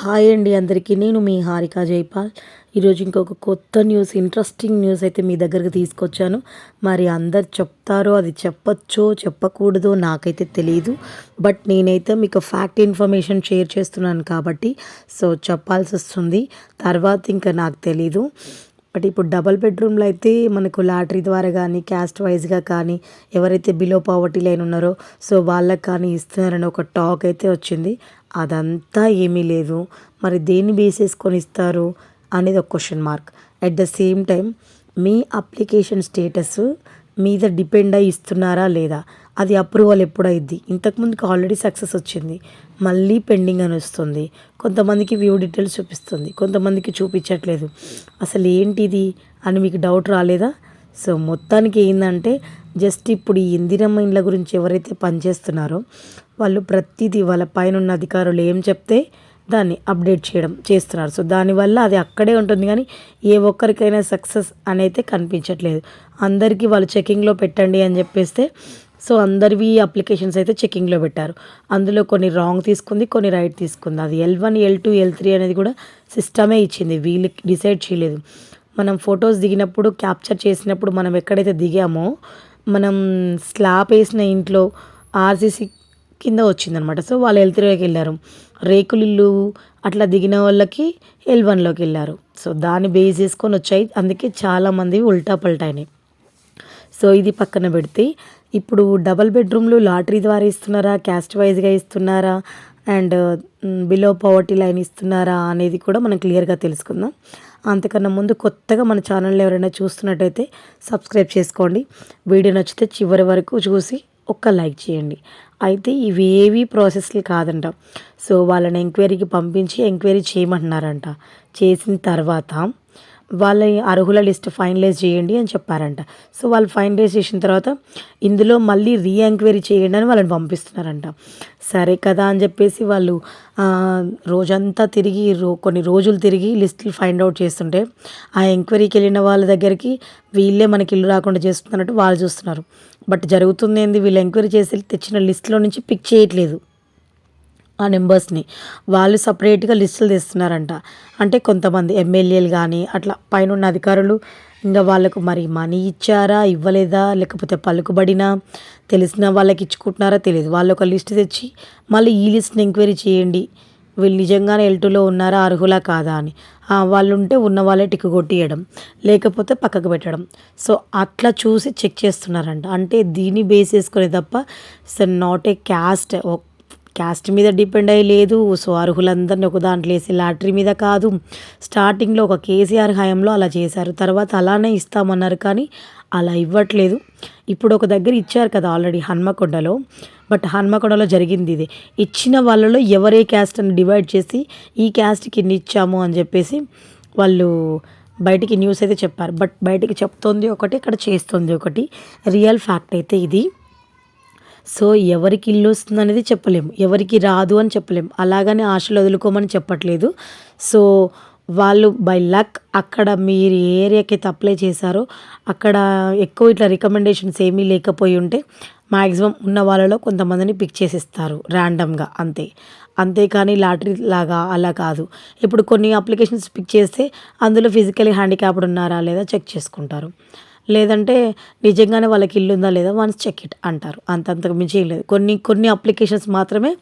Hi అండి అందరికీ. నేను మీ హారిక జైపాల్. ఈరోజు ఇంకొక కొత్త న్యూస్ ఇంట్రెస్టింగ్ న్యూస్ అయితే మీ దగ్గరకు తీసుకొచ్చాను. మరి అందరు చెప్తారో అది చెప్పచ్చో చెప్పకూడదో నాకైతే తెలియదు బట్ నేనైతే మీకు ఫ్యాక్ట్ ఇన్ఫర్మేషన్ షేర్ చేస్తున్నాను కాబట్టి సో చెప్పాల్సి వస్తుంది. తర్వాత ఇంకా నాకు తెలీదు. బట్ ఇప్పుడు డబల్ బెడ్రూమ్లో అయితే మనకు లాటరీ ద్వారా కానీ క్యాస్ట్ వైజ్గా కానీ ఎవరైతే బిలో పావర్టీ లైన్ ఉన్నారో సో వాళ్ళకి కానీ ఇస్తున్నారని ఒక టాక్ అయితే వచ్చింది. అదంతా ఏమీ లేదు. మరి దేన్ని బేస్ చేసుకొని ఇస్తారు అనేది ఒక question mark. At the same time me application status మీద డిపెండ్ అయి ఇస్తున్నారా లేదా? అది అప్రూవల్ ఎప్పుడైద్ది? ఇంతకుముందుకు ఆల్రెడీ సక్సెస్ వచ్చింది. మళ్ళీ పెండింగ్ అని వస్తుంది. కొంతమందికి వ్యూ డీటెయిల్స్ చూపిస్తుంది. కొంతమందికి చూపించట్లేదు. అసలు ఏంటిది అని మీకు డౌట్ రాలేదా? సో మొత్తానికి ఏంటంటే జస్ట్ ఇప్పుడు ఈ ఇందిరమ్మ ఇండ్ల గురించి ఎవరైతే పనిచేస్తున్నారో వాళ్ళు ప్రతిదీ వాళ్ళ పైన ఉన్న అధికారులు ఏం చెప్తే దాన్ని అప్డేట్ చేయడం చేస్తున్నారు. సో దానివల్ల అది అక్కడే ఉంటుంది కానీ ఏ ఒక్కరికైనా సక్సెస్ అనేది కనిపించట్లేదు. అందరికీ వాళ్ళు చెకింగ్లో పెట్టండి అని చెప్పేస్తే సో అందరివి అప్లికేషన్స్ అయితే చెకింగ్లో పెట్టారు. అందులో కొన్ని రాంగ్ తీసుకుంది కొన్ని రైట్ తీసుకుంది. అది L one L two L three అనేది కూడా సిస్టమే ఇచ్చింది. వీళ్ళకి డిసైడ్ చేయలేదు. మనం ఫొటోస్ దిగినప్పుడు క్యాప్చర్ చేసినప్పుడు మనం ఎక్కడైతే దిగామో మనం స్లాబ్ వేసిన ఇంట్లో ఆర్సీసీ కింద వచ్చిందనమాట. సో వాళ్ళు ఎల్ త్రీలోకి వెళ్ళారు. రేకులు ఇల్లు అట్లా దిగిన వాళ్ళకి ఎల్ వన్లోకి వెళ్ళారు. సో దాన్ని బేస్ చేసుకొని వచ్చాయి. అందుకే చాలామంది ఉల్టా పల్టాయినాయి సో ఇది పక్కన పెడితే ఇప్పుడు డబల్ బెడ్రూమ్లు లాటరీ ద్వారా ఇస్తున్నారా? క్యాస్ట్ వైజ్గా ఇస్తున్నారా? అండ్ బిలో పవర్టీ లైన్ ఇస్తున్నారా అనేది కూడా మనం క్లియర్గా తెలుసుకుందాం. అంతకన్నా ముందు కొత్తగా మన ఛానల్ ఎవరైనా చూస్తున్నట్టయితే సబ్స్క్రైబ్ చేసుకోండి. వీడియో నచ్చితే చివరి వరకు చూసి ఒక్క లైక్ చేయండి. అయితే ఇవి ఏవి ప్రాసెస్లు కాదంట. సో వాళ్ళని ఎంక్వైరీకి పంపించి ఎంక్వైరీ చేయమంటున్నారంట. చేసిన తర్వాత వాళ్ళ అర్హుల లిస్ట్ ఫైనలైజ్ చేయండి అని చెప్పారంట. సో వాళ్ళు ఫైనలైజ్ చేసిన తర్వాత ఇందులో మళ్ళీ రీ ఎంక్వైరీ చేయండి అని వాళ్ళని పంపిస్తున్నారంట. సరే కదా అని చెప్పేసి వాళ్ళు రోజంతా తిరిగి రో కొన్ని రోజులు తిరిగి లిస్టులు ఫైండ్ అవుట్ చేస్తుంటే ఆ ఎంక్వైరీకి వెళ్ళిన వాళ్ళ దగ్గరికి వీళ్ళే మనకి ఇల్లు రాకుండా చేస్తున్నట్టు వాళ్ళు చూస్తున్నారు. బట్ జరుగుతుంది ఏంది? వీళ్ళు ఎంక్వైరీ చేసి తెచ్చిన లిస్ట్లో నుంచి పిక్ చేయట్లేదు. ఆ నెంబర్స్ని వాళ్ళు సపరేట్గా లిస్టులు తెస్తున్నారంట. అంటే కొంతమంది ఎమ్మెల్యేలు కానీ అట్లా పైన ఉన్న అధికారులు ఇంకా వాళ్ళకు మరి మనీ ఇచ్చారా ఇవ్వలేదా లేకపోతే పలుకుబడినా తెలిసిన వాళ్ళకి ఇచ్చుకుంటున్నారా తెలియదు. వాళ్ళు ఒక లిస్ట్ తెచ్చి మళ్ళీ ఈ లిస్ట్ని ఎంక్వైరీ చేయండి. వీళ్ళు నిజంగానే ఎల్టులో ఉన్నారా అర్హులా కాదా అని. వాళ్ళు ఉంటే ఉన్న వాళ్ళే టిక్కు కొట్టియడం లేకపోతే పక్కకు పెట్టడం. సో అట్లా చూసి చెక్ చేస్తున్నారంట. అంటే దీన్ని బేస్ చేసుకునే తప్ప so not a caste. Caste మీద డిపెండ్ అయ్యి లేదు. సో అర్హులందరినీ ఒక దాంట్లో వేసి లాటరీ మీద కాదు. స్టార్టింగ్లో ఒక కేసీఆర్ హయాంలో అలా చేశారు. తర్వాత అలానే ఇస్తామన్నారు కానీ అలా ఇవ్వట్లేదు. ఇప్పుడు ఒక దగ్గర ఇచ్చారు కదా ఆల్రెడీ హన్మకొండలో. బట్ హన్మకొండలో జరిగింది ఇది. ఇచ్చిన వాళ్ళలో ఎవరే క్యాస్ట్ అని డివైడ్ చేసి ఈ క్యాస్ట్కి ఇన్ని ఇచ్చాము అని చెప్పేసి వాళ్ళు బయటికి న్యూస్ అయితే చెప్పారు. బట్ బయటికి చెప్తోంది ఒకటి ఇక్కడ చేస్తుంది ఒకటి. రియల్ ఫ్యాక్ట్ అయితే ఇది. సో ఎవరికి ఇల్లు వస్తుంది అనేది చెప్పలేము. ఎవరికి రాదు అని చెప్పలేము. అలాగని ఆశలు వదులుకోమని చెప్పట్లేదు. సో వాళ్ళు బై లక్ అక్కడ మీరు ఏ ఏరియాకి అప్లై చేశారో అక్కడ ఎక్కువ ఇట్లా రికమెండేషన్స్ ఏమీ లేకపోయి ఉంటే మ్యాక్సిమం ఉన్న వాళ్ళలో కొంతమందిని పిక్ చేసిస్తారు ర్యాండమ్గా అంతే. అంతేకాని లాటరీ లాగా అలా కాదు. ఇప్పుడు కొన్ని అప్లికేషన్స్ పిక్ చేస్తే అందులో ఫిజికలీ హ్యాండిక్యాప్డ్ ఉన్నారా లేదా చెక్ చేసుకుంటారు. లేదంటే నిజంగానే వాళ్ళకి ఇల్లు ఉందా లేదా వన్స్ చెక్ ఇట్ అంటారు. అంతంతకు మించి ఏం లేదు. కొన్ని కొన్ని అప్లికేషన్స్ మాత్రమే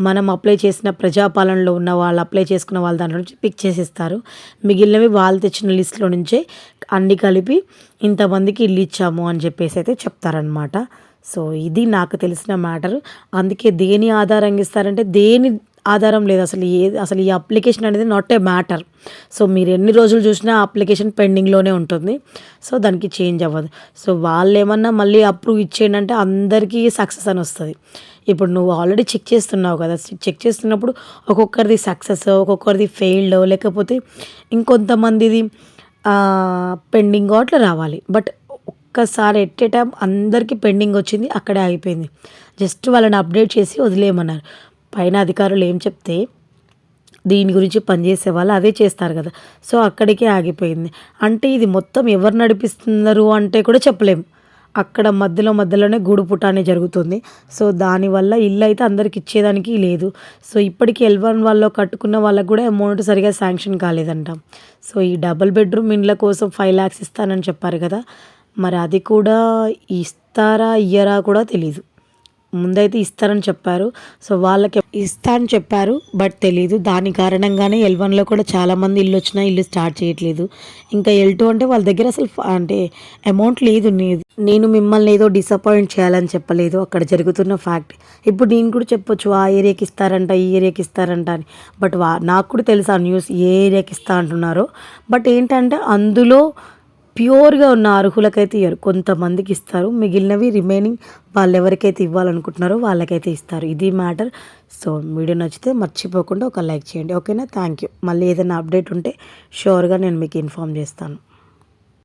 మనం అప్లై చేసిన ప్రజాపాలనలో ఉన్న వాళ్ళు అప్లై చేసుకున్న వాళ్ళ దాంట్లో నుంచి పిక్ చేసేస్తారు. మిగిలినవి వాళ్ళు తెచ్చిన లిస్ట్లో నుంచే అన్ని కలిపి ఇంతమందికి ఇల్లు ఇచ్చాము అని చెప్పేసి అయితే చెప్తారనమాట సో ఇది నాకు తెలిసిన మ్యాటర్. అందుకే దేని ఆధారంగా ఇస్తారంటే దేని ఆధారం లేదు. అసలు ఏ అసలు ఈ అప్లికేషన్ అనేది నాట్ ఏ మ్యాటర్ సో మీరు ఎన్ని రోజులు చూసినా అప్లికేషన్ పెండింగ్లోనే ఉంటుంది. సో దానికి చేంజ్ అవ్వదు. సో వాళ్ళు ఏమన్నా మళ్ళీ అప్రూవ్ ఇచ్చేయండి అంటే అందరికీ సక్సెస్ అని వస్తుంది. ఇప్పుడు నువ్వు ఆల్రెడీ చెక్ చేస్తున్నావు కదా. చెక్ చేస్తున్నప్పుడు ఒక్కొక్కరిది సక్సెస్ ఒక్కొక్కరిది ఫెయిల్డ్ లేకపోతే ఇంకొంతమందిది పెండింగ్ అట్లా రావాలి. బట్ ఒక్కసారి ఎట్ ఏ టైం అందరికీ పెండింగ్ వచ్చింది అక్కడే ఆగిపోయింది. జస్ట్ వాళ్ళని అప్డేట్ చేసి వదిలేయమన్నారు. పైన అధికారులు ఏం చెప్తే దీని గురించి పనిచేసే వాళ్ళు అదే చేస్తారు కదా. సో అక్కడికే ఆగిపోయింది. అంటే ఇది మొత్తం ఎవరు నడిపిస్తున్నారు అంటే కూడా చెప్పలేము అక్కడ మధ్యలో మధ్యలోనే గూడు పుటానే జరుగుతుంది. సో దానివల్ల ఇల్లు అయితే అందరికి ఇచ్చేదానికి లేదు. సో ఇప్పటికి ఎల్వన్ వాళ్ళు కట్టుకున్న వాళ్ళకు కూడా అమౌంట్ సరిగా శాంక్షన్ కాలేదంట. సో ఈ డబుల్ బెడ్రూమ్ ఇండ్ల కోసం ఫైవ్ ల్యాక్స్ ఇస్తానని చెప్పారు కదా. మరి అది కూడా ఇస్తారా ఇయ్యరా కూడా తెలీదు. ముందైతే ఇస్తారని చెప్పారు. సో వాళ్ళకి ఇస్తా అని చెప్పారు. బట్ తెలీదు. దాని కారణంగానే ఎల్ వన్లో కూడా చాలామంది ఇల్లు వచ్చినా ఇల్లు స్టార్ట్ చేయట్లేదు. ఇంకా ఎల్ టూ అంటే వాళ్ళ దగ్గర అసలు అంటే అమౌంట్ లేదు. నే- నేను మిమ్మల్ని ఏదో డిసప్పాయింట్ చేయాలని చెప్పలేదు. అక్కడ జరుగుతున్న ఫ్యాక్ట్ ఇప్పుడు నేను కూడా చెప్పొచ్చు ఆ ఏరియాకి ఇస్తారంట ఈ ఏరియాకి ఇస్తారంట అని. బట్ వా నాకు కూడా తెలుసు ఆ న్యూస్ ఏ ఏరియాకి ఇస్తా అంటున్నారో. బట్ ఏంటంటే అందులో ప్యూర్గా ఉన్న అర్హులకైతే ఇవ్వరు కొంతమందికి ఇస్తారు. మిగిలినవి రిమైనింగ్ వాళ్ళు ఎవరికైతే ఇవ్వాలనుకుంటున్నారో వాళ్ళకైతే ఇస్తారు. ఇది మ్యాటర్. సో వీడియో నచ్చితే మర్చిపోకుండా ఒక లైక్ చేయండి. ఓకేనా? Thank you. మళ్ళీ ఏదైనా అప్డేట్ ఉంటే షూర్గా నేను మీకు ఇన్ఫామ్ చేస్తాను.